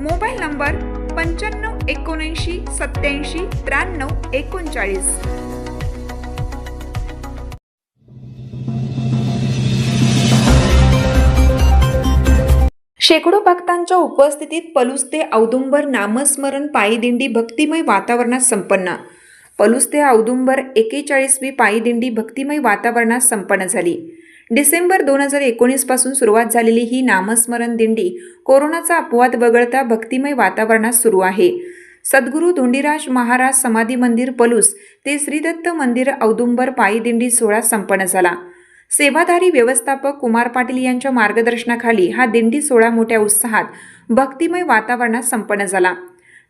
Mobile number पंच्याण्णव एकोणऐंशी सत्याऐंशी त्र्याण्णव एकोणचाळीस. शेकडो भक्तांच्या उपस्थितीत पलूस ते औदुंबर नामस्मरण पायीदिंडी भक्तिमय वातावरणात संपन्न. पलूस ते औदुंबर एकेचाळीसवी पायीदिंडी भक्तिमय वातावरणात संपन्न झाली. डिसेंबर दोन हजार एकोणीसपासून सुरुवात झालेली ही नामस्मरण दिंडी कोरोनाचा अपवाद वगळता भक्तिमय वातावरणात सुरू आहे. सद्गुरू धोंडीराज महाराज समाधी मंदिर पलूस ते श्रीदत्त मंदिर औदुंबर पायी दिंडी सोहळा संपन्न झाला. सेवाधारी व्यवस्थापक कुमार पाटील यांच्या मार्गदर्शनाखाली हा दिंडी सोहळा मोठ्या उत्साहात भक्तिमय वातावरणात संपन्न झाला.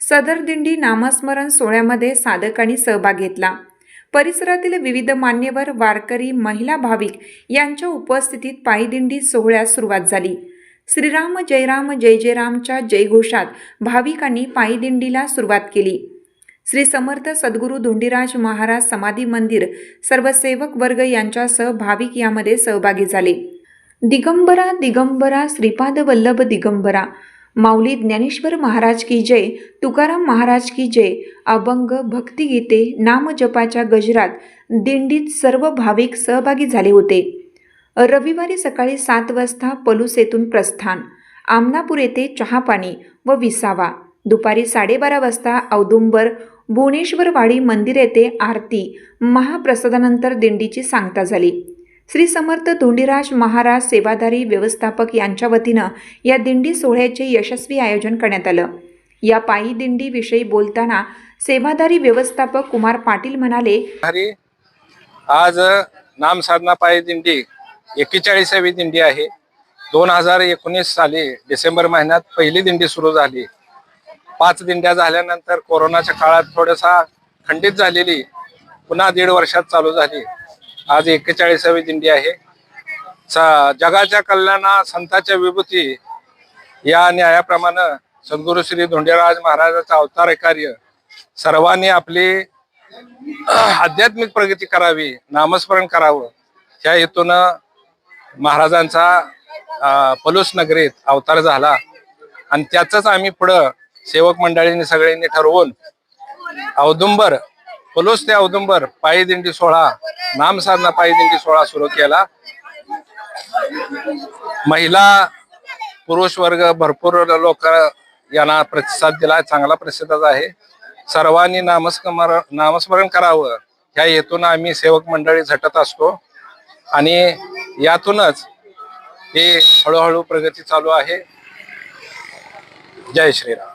सदर दिंडी नामस्मरण सोहळ्यामध्ये साधकांनी सहभाग घेतला. परिसरातील विविध मान्यवर वारकरी महिला भाविक यांच्या उपस्थितीत पायदिंडी सोहळ्यास सुरुवात झाली. श्रीराम जयराम जय जयरामच्या जयघोषात भाविकांनी पायदिंडीला सुरुवात केली. श्री समर्थ सद्गुरू धोंडीराज महाराज समाधी मंदिर सर्व सेवक वर्ग यांच्यासह भाविक यामध्ये सहभागी झाले. दिगंबरा दिगंबरा श्रीपाद वल्लभ दिगंबरा माऊली ज्ञानेश्वर महाराज की जय तुकाराम महाराज की जय अभंग भक्तिगीते नामजपाच्या गजरात दिंडीत सर्व भाविक सहभागी झाले होते. रविवारी सकाळी सात वाजता पलूस येथून प्रस्थान आमनापूर येथे चहापाणी व विसावा दुपारी साडेबारा वाजता औदुंबर भुवनेश्वरवाडी मंदिर येथे आरती महाप्रसादानंतर दिंडीची सांगता झाली. श्री समर्थ धोंडीराज महाराज सेवाधारी व्यवस्थापक यांच्या वतीनं या दिंडी सोहळ्याचे यशस्वी आयोजन करण्यात आलं. या पायी दिंडीविषयी बोलताना सेवाधारी व्यवस्थापक कुमार पाटील म्हणाले हरी आज नाम साधना पायी दिंडी एक्केचाळीसावी दिंडी आहे. दोन हजार एकोणीस साली डिसेंबर महिन्यात पहिली दिंडी सुरू झाली. पाच दिंड्या झाल्यानंतर कोरोनाच्या काळात थोडासा खंडित झालेली पुन्हा दीड वर्षात चालू झाली. आज एक्केचाळीसावी दिंडी आहे. जगाच्या कल्याणा संताच्या विभूती या न्यायाप्रमाणे सद्गुरु श्री धोंडेराज महाराजाचा अवतार कार्य सर्वांनी आपली आध्यात्मिक प्रगती करावी नामस्मरण करावं. त्या हेतूनं महाराजांचा अं, पलूस नगरीत अवतार झाला. आणि त्याच आम्ही पुढं सेवक मंडळींनी सगळ्यांनी ठरवून औदुंबर पलूस ते औदुंबर पायी दिंडी सोहळा नामसाधना पायी दिंडी सोहळा सुरू केला. महिला पुरुष वर्ग भरपूर लोक यांना प्रतिसाद दिला. चांगला प्रतिसाद आहे. सर्वांनी नामस्मरण नामस्मरण करावं. ह्या हेतून आम्ही सेवक मंडळी झटत असतो. आणि यातूनच हे हळूहळू प्रगती चालू आहे. जय श्रीराम.